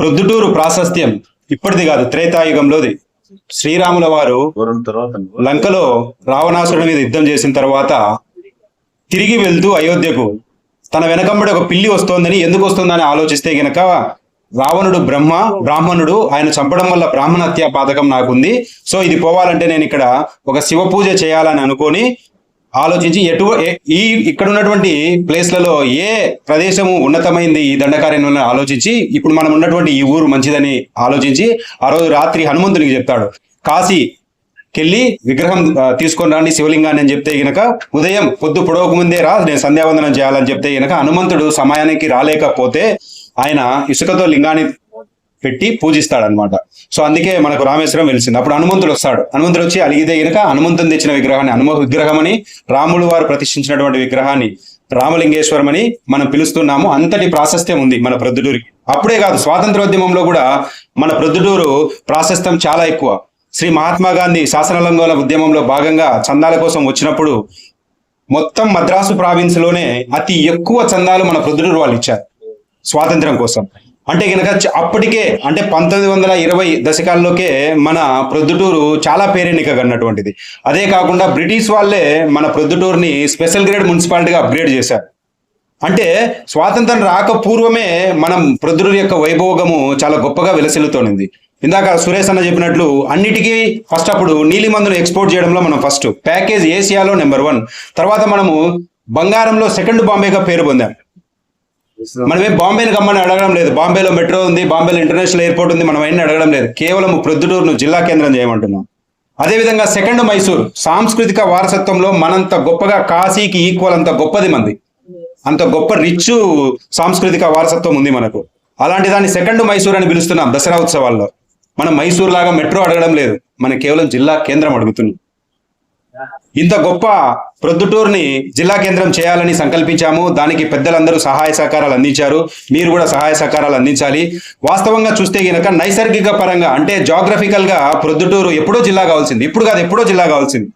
ప్రొద్దుటూరు ప్రాశస్త్యం ఇప్పటిది కాదు త్రేతాయుగంలోది. శ్రీరాముల వారు లంకలో రావణాసురుడి మీద యుద్ధం చేసిన తర్వాత తిరిగి వెళ్తూ అయోధ్యకు తన వెనకమ్మడి ఒక పిల్లి వస్తోందని ఎందుకు వస్తుందని ఆలోచిస్తే గనక రావణుడు బ్రహ్మ బ్రాహ్మణుడు ఆయన చంపడం వల్ల బ్రాహ్మణ హత్య పాతకం నాకుంది. సో ఇది పోవాలంటే నేను ఇక్కడ ఒక శివ పూజ చేయాలని అనుకొని ఆలోచించి ఎటు ఈ ఇక్కడ ఉన్నటువంటి ప్లేస్లలో ఏ ప్రదేశము ఉన్నతమైంది ఈ దండకార్యం ఆలోచించి ఇప్పుడు మనం ఉన్నటువంటి ఈ ఊరు మంచిదని ఆలోచించి ఆ రోజు రాత్రి హనుమంతునికి చెప్తాడు కాశీ కెళ్ళి విగ్రహం తీసుకొని రాండి శివలింగాన్ని అని చెప్తే గనక ఉదయం పొద్దు పొడవకు ముందే రా నేను సంధ్యావందనం చేయాలని చెప్తే గనక హనుమంతుడు సమయానికి రాలేకపోతే ఆయన ఇసుకతో లింగాన్ని పెట్టి పూజిస్తాడనమాట సో అందుకే మనకు రామేశ్వరం వెలిసింది. అప్పుడు హనుమంతుడు వస్తాడు. హనుమంతుడు వచ్చి అలిగితే గనక హనుమంతుని తెచ్చిన విగ్రహాన్ని హనుమ విగ్రహం అని రాములు వారు ప్రతిష్ఠించినటువంటి విగ్రహాన్ని రామలింగేశ్వరం అని మనం పిలుస్తున్నాము. అంతటి ప్రాశస్త్యం ఉంది మన ప్రొద్దుటూరికి. అప్పుడే కాదు స్వాతంత్రోద్యమంలో కూడా మన ప్రొద్దుటూరు ప్రాశస్త్యం చాలా ఎక్కువ. శ్రీ మహాత్మా గాంధీ శాసనలంగోల ఉద్యమంలో భాగంగా చందాల కోసం వచ్చినప్పుడు మొత్తం మద్రాసు ప్రావిన్స్లోనే అతి ఎక్కువ చందాలు మన ప్రొద్దుటూరు వాళ్ళు ఇచ్చారు స్వాతంత్రం కోసం. అంటే కనుక అప్పటికే అంటే పంతొమ్మిది వందల ఇరవై దశకాల్లోకే మన ప్రొద్దుటూరు చాలా పేరెన్నికగన్నటువంటిది అదే కాకుండా బ్రిటిష్ వాళ్ళే మన ప్రొద్దుటూరుని స్పెషల్ గ్రేడ్ మున్సిపాలిటీగా అప్గ్రేడ్ చేశారు. అంటే స్వాతంత్రం రాక పూర్వమే మనం ప్రొద్దుటూరు యొక్క వైభోగము చాలా గొప్పగా విలసిల్లుతోంది. ఇందాక సురేష్ అన్న చెప్పినట్లు అన్నిటికీ ఫస్ట్ అప్పుడు నీలి మందును ఎక్స్పోర్ట్ చేయడంలో మనం ఫస్ట్. ప్యాకేజ్ ఏసియాలో నెంబర్ వన్. తర్వాత మనము బంగారంలో సెకండ్ బాంబేగా పేరు పొందాం. మనమేం బాంబేని గమ్మని అడగడం లేదు. బాంబేలో మెట్రో ఉంది బాంబేలో ఇంటర్నేషనల్ ఎయిర్పోర్ట్ ఉంది మనం అయినా అడగడం లేదు. కేవలం ప్రొద్దుటూరును జిల్లా కేంద్రం చేయమంటున్నాం. అదేవిధంగా సెకండ్ మైసూర్ సాంస్కృతిక వారసత్వంలో మనంత గొప్పగా కాశీకి ఈక్వల్ అంత గొప్పది మంది. అంత గొప్ప రిచ్ సాంస్కృతిక వారసత్వం ఉంది మనకు. అలాంటి దాన్ని సెకండ్ మైసూర్ అని పిలుస్తున్నాం దసరా ఉత్సవాల్లో. మనం మైసూర్ లాగా మెట్రో అడగడం లేదు. మనం కేవలం జిల్లా కేంద్రం అడుగుతున్నాం. ఇంత గొప్ప ప్రొద్దుటూరుని జిల్లా కేంద్రం చేయాలని సంకల్పించాము. దానికి పెద్దలందరూ సహాయ సహకారాలు అందించారు. మీరు కూడా సహాయ సహకారాలు అందించాలి. వాస్తవంగా చూస్తే గనక నైసర్గిక పరంగా అంటే జాగ్రఫికల్గా ప్రొద్దుటూరు ఎప్పుడో జిల్లా కావాల్సింది. ఇప్పుడు కాదు ఎప్పుడో జిల్లా కావాల్సింది.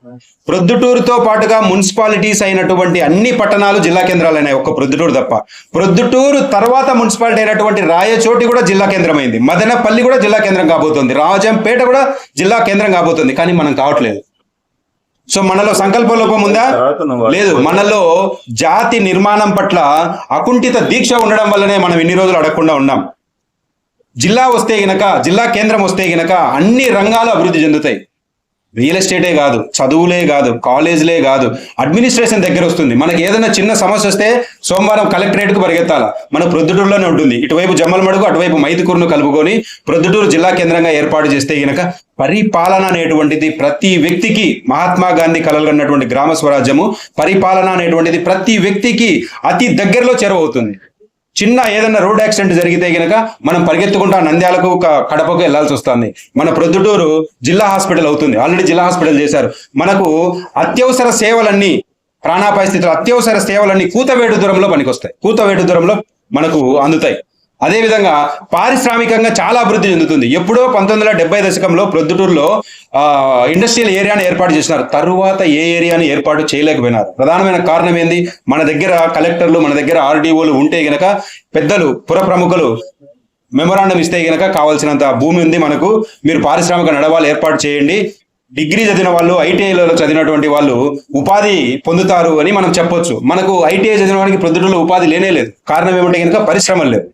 ప్రొద్దుటూరుతో పాటుగా మున్సిపాలిటీస్ అయినటువంటి అన్ని పట్టణాలు జిల్లా కేంద్రాలు అయినాయి. ఒక్క ప్రొద్దుటూరు తప్ప. ప్రొద్దుటూరు తర్వాత మున్సిపాలిటీ అయినటువంటి రాయచోటి కూడా జిల్లా కేంద్రమైంది. మదనపల్లి కూడా జిల్లా కేంద్రం కాబోతోంది. రాజంపేట కూడా జిల్లా కేంద్రం కాబోతుంది. కానీ మనం కావట్లేదు. సో మనలో సంకల్ప లోపం ఉందా? లేదు. మనలో జాతి నిర్మాణం పట్ల అకుంఠిత దీక్ష ఉండడం వల్లనే మనం ఇన్ని రోజులు అడగకుండా ఉన్నాం. జిల్లా వస్తే గనక జిల్లా కేంద్రం వస్తే గనక అన్ని రంగాలు అభివృద్ధి చెందుతాయి. రియల్ ఎస్టేటే కాదు చదువులే కాదు కాలేజీలే కాదు అడ్మినిస్ట్రేషన్ దగ్గర వస్తుంది. మనకి ఏదైనా చిన్న సమస్య వస్తే సోమవారం కలెక్టరేట్కు పరిగెత్తాల? మన ప్రొద్దుటూరులోనే ఉంటుంది. ఇటువైపు జమ్మలమడుగు అటువైపు మైదుకూరును కలుపుకొని ప్రొద్దుటూరు జిల్లా కేంద్రంగా ఏర్పాటు చేస్తే గనక పరిపాలన అనేటువంటిది ప్రతి వ్యక్తికి మహాత్మా గాంధీ కలలుగన్నటువంటి గ్రామ స్వరాజ్యము పరిపాలన అనేటువంటిది ప్రతి వ్యక్తికి అతి దగ్గరలో చేరవవుతుంది చిన్న ఏదైనా రోడ్ యాక్సిడెంట్ జరిగితే గనక మనం పరిగెత్తుకుంటా నంద్యాలకు ఒక కడపకు వెళ్ళాల్సి వస్తుంది. మన ప్రొద్దుటూరు జిల్లా హాస్పిటల్ అవుతుంది. ఆల్రెడీ జిల్లా హాస్పిటల్ చేశారు. మనకు అత్యవసర సేవలన్నీ ప్రాణాపాయ స్థితిలో అత్యవసర సేవలన్నీ కూతవేటు దూరంలో పనికొస్తాయి. కూతవేటు దూరంలో మనకు అందుతాయి. అదేవిధంగా పారిశ్రామికంగా చాలా అభివృద్ధి చెందుతుంది. ఎప్పుడో పంతొమ్మిది వందల డెబ్బై దశకంలో ప్రొద్దుటూరులో ఇండస్ట్రియల్ ఏరియాను ఏర్పాటు చేసినారు. తరువాత ఏ ఏరియాని ఏర్పాటు చేయలేకపోయినారు. ప్రధానమైన కారణం ఏంది? మన దగ్గర కలెక్టర్లు మన దగ్గర ఆర్డీఓలు ఉంటే గనక పెద్దలు పుర ప్రముఖులు మెమొరాండం ఇస్తే గనక కావాల్సినంత భూమి ఉంది మనకు. మీరు పారిశ్రామిక నడవాలు ఏర్పాటు చేయండి. డిగ్రీ చదివిన వాళ్ళు ఐటీఐలో చదివినటువంటి వాళ్ళు ఉపాధి పొందుతారు అని మనం చెప్పొచ్చు. మనకు ఐటీఐ చదివిన వాడికి ప్రొద్దుటూరులో ఉపాధి లేనే లేదు. కారణం ఏమంటే కనుక పరిశ్రమలు లేవు.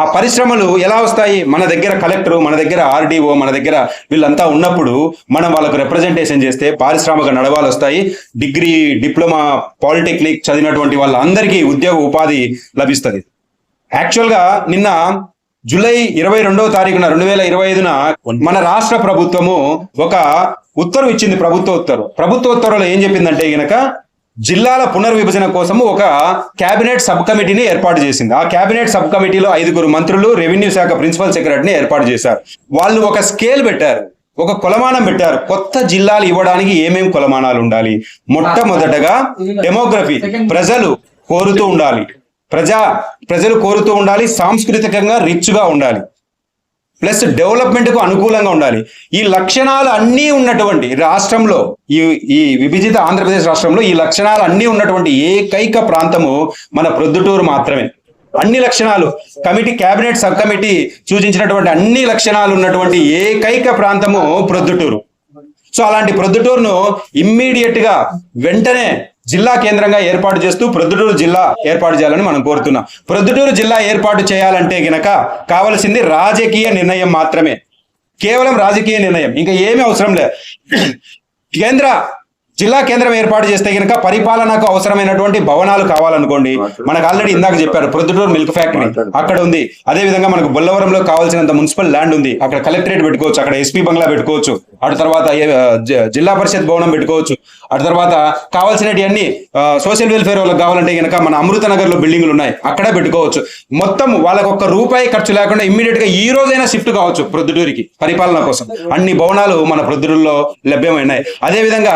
ఆ పరిశ్రమలు ఎలా వస్తాయి? మన దగ్గర కలెక్టర్ మన దగ్గర ఆర్డీఓ మన దగ్గర వీళ్ళంతా ఉన్నప్పుడు మనం వాళ్ళకు రిప్రజెంటేషన్ చేస్తే పారిశ్రామిక నడవాలు వస్తాయి. డిగ్రీ డిప్లొమా పాలిటెక్నిక్ చదివినటువంటి వాళ్ళందరికీ ఉద్యోగ ఉపాధి లభిస్తుంది. యాక్చువల్గా నిన్న జూలై ఇరవై రెండవ తారీఖున రెండు వేల ఇరవై ఐదున మన రాష్ట్ర ప్రభుత్వము ఒక ఉత్తర్వు ఇచ్చింది ప్రభుత్వ ఉత్తర్వు ప్రభుత్వ ఉత్తర్వులో ఏం చెప్పిందంటే గనక జిల్లాల పునర్విభజన కోసము ఒక కేబినెట్ సబ్ కమిటీని ఏర్పాటు చేసింది. ఆ కేబినెట్ సబ్ కమిటీలో ఐదుగురు మంత్రులు రెవెన్యూ శాఖ ప్రిన్సిపల్ సెక్రటరీని ఏర్పాటు చేశారు. వాళ్ళు ఒక స్కేల్ పెట్టారు ఒక కొలమానం పెట్టారు. కొత్త జిల్లాలు ఇవ్వడానికి ఏమేం కొలమానాలు ఉండాలి? మొట్టమొదటగా డెమోగ్రఫీ ప్రజలు కోరుతూ ఉండాలి. ప్రజా ప్రజలు కోరుతూ ఉండాలి సాంస్కృతికంగా రిచ్గా ఉండాలి. ప్లస్ డెవలప్మెంట్కు అనుకూలంగా ఉండాలి. ఈ లక్షణాలు అన్నీ ఉన్నటువంటి రాష్ట్రంలో ఈ ఈ విభజిత ఆంధ్రప్రదేశ్ రాష్ట్రంలో ఈ లక్షణాలు అన్నీ ఉన్నటువంటి ఏకైక ప్రాంతము మన ప్రొద్దుటూరు మాత్రమే. అన్ని లక్షణాలు కమిటీ కేబినెట్ సబ్ కమిటీ సూచించినటువంటి అన్ని లక్షణాలు ఉన్నటువంటి ఏకైక ప్రాంతము ప్రొద్దుటూరు. సో అలాంటి ప్రొద్దుటూరును ఇమ్మీడియట్గా వెంటనే జిల్లా కేంద్రంగా ఏర్పాటు చేస్తూ ప్రొద్దుటూరు జిల్లా ఏర్పాటు చేయాలని మనం కోరుతున్నాం. ప్రొద్దుటూరు జిల్లా ఏర్పాటు చేయాలంటే గనక కావలసింది రాజకీయ నిర్ణయం మాత్రమే. కేవలం రాజకీయ నిర్ణయం. ఇంకా ఏమీ అవసరం లేదు. కేంద్ర జిల్లా కేంద్రం ఏర్పాటు చేస్తే కనుక పరిపాలనకు అవసరమైనటువంటి భవనాలు కావాలనుకోండి. మనకు ఆల్రెడీ ఇందాక చెప్పారు ప్రొద్దుటూరు మిల్క్ ఫ్యాక్టరీ అక్కడ ఉంది. అదే విధంగా మనకు బొల్లవరంలో కావాల్సినంత మున్సిపల్ ల్యాండ్ ఉంది. అక్కడ కలెక్టరేట్ పెట్టుకోవచ్చు అక్కడ ఎస్పీ బంగ్లా పెట్టుకోవచ్చు అటు తర్వాత జిల్లా పరిషత్ భవనం పెట్టుకోవచ్చు అటు తర్వాత కావాల్సినవన్నీ సోషల్ వెల్ఫేర్ వాళ్ళకి కావాలంటే కనుక మన అమృత నగర్లో బిల్డింగ్లు ఉన్నాయి. అక్కడే పెట్టుకోవచ్చు. మొత్తం వాళ్ళకి ఒక్క రూపాయి ఖర్చు లేకుండా ఇమ్మీడియట్గా ఈ రోజైనా షిఫ్ట్ కావచ్చు ప్రొద్దుటూరికి పరిపాలన కోసం. అన్ని భవనాలు మన ప్రొద్దుటూరులో లభ్యమైనాయి. అదే విధంగా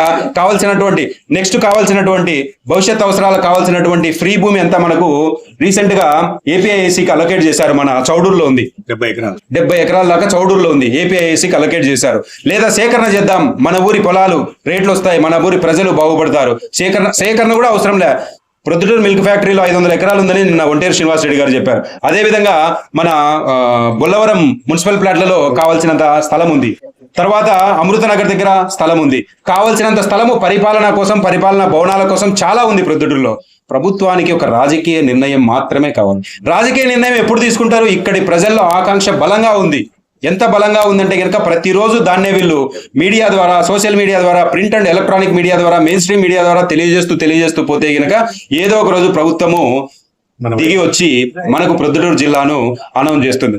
కావాల్సినటువంటి నెక్స్ట్ కావాల్సినటువంటి భవిష్యత్ అవసరాలకు కావాల్సినటువంటి ఫ్రీ భూమి అంతా మనకు రీసెంట్గా ఏపీఐసికి అలొకేట్ చేశారు. మన చౌడూరులో ఉంది. డెబ్బై ఎకరాలు. డెబ్బై ఎకరాల దాకా చౌడూరులో ఉంది. ఏపీఐసికి అలొకేట్ చేశారు. లేదా సేకరణ చేద్దాం. మన ఊరి పొలాలు రేట్లు వస్తాయి. మన ఊరి ప్రజలు బాగుపడతారు. సేకరణ సేకరణ కూడా అవసరం లే. ప్రొద్దుటూరు మిల్క్ ఫ్యాక్టరీలో ఐదు వందల ఎకరాలు ఉందని నిన్న ఒంటేరు శ్రీనివాసరెడ్డి గారు చెప్పారు. అదే విధంగా మన ఆ, బొల్లవరం మున్సిపల్ ప్లాట్లలో కావాల్సినంత స్థలం ఉంది. తర్వాత అమృతనగర్ దగ్గర స్థలం ఉంది. కావాల్సినంత స్థలము పరిపాలన కోసం పరిపాలన భవనాల కోసం చాలా ఉంది ప్రొద్దుటూరులో. ప్రభుత్వానికి ఒక రాజకీయ నిర్ణయం మాత్రమే కావాలి. రాజకీయ నిర్ణయం ఎప్పుడు తీసుకుంటారు? ఇక్కడి ప్రజల్లో ఆకాంక్ష బలంగా ఉంది. ఎంత బలంగా ఉందంటే కనుక ప్రతిరోజు దాన్నే వీళ్ళు మీడియా ద్వారా సోషల్ మీడియా ద్వారా ప్రింట్ అండ్ ఎలక్ట్రానిక్ మీడియా ద్వారా మెయిన్ స్ట్రీమ్ మీడియా ద్వారా తెలియజేస్తూ తెలియజేస్తూ పోతే గనక ఏదో ఒక రోజు ప్రభుత్వము దిగి వచ్చి మనకు ప్రొద్దుటూరు జిల్లాను అనౌన్స్ చేస్తుంది.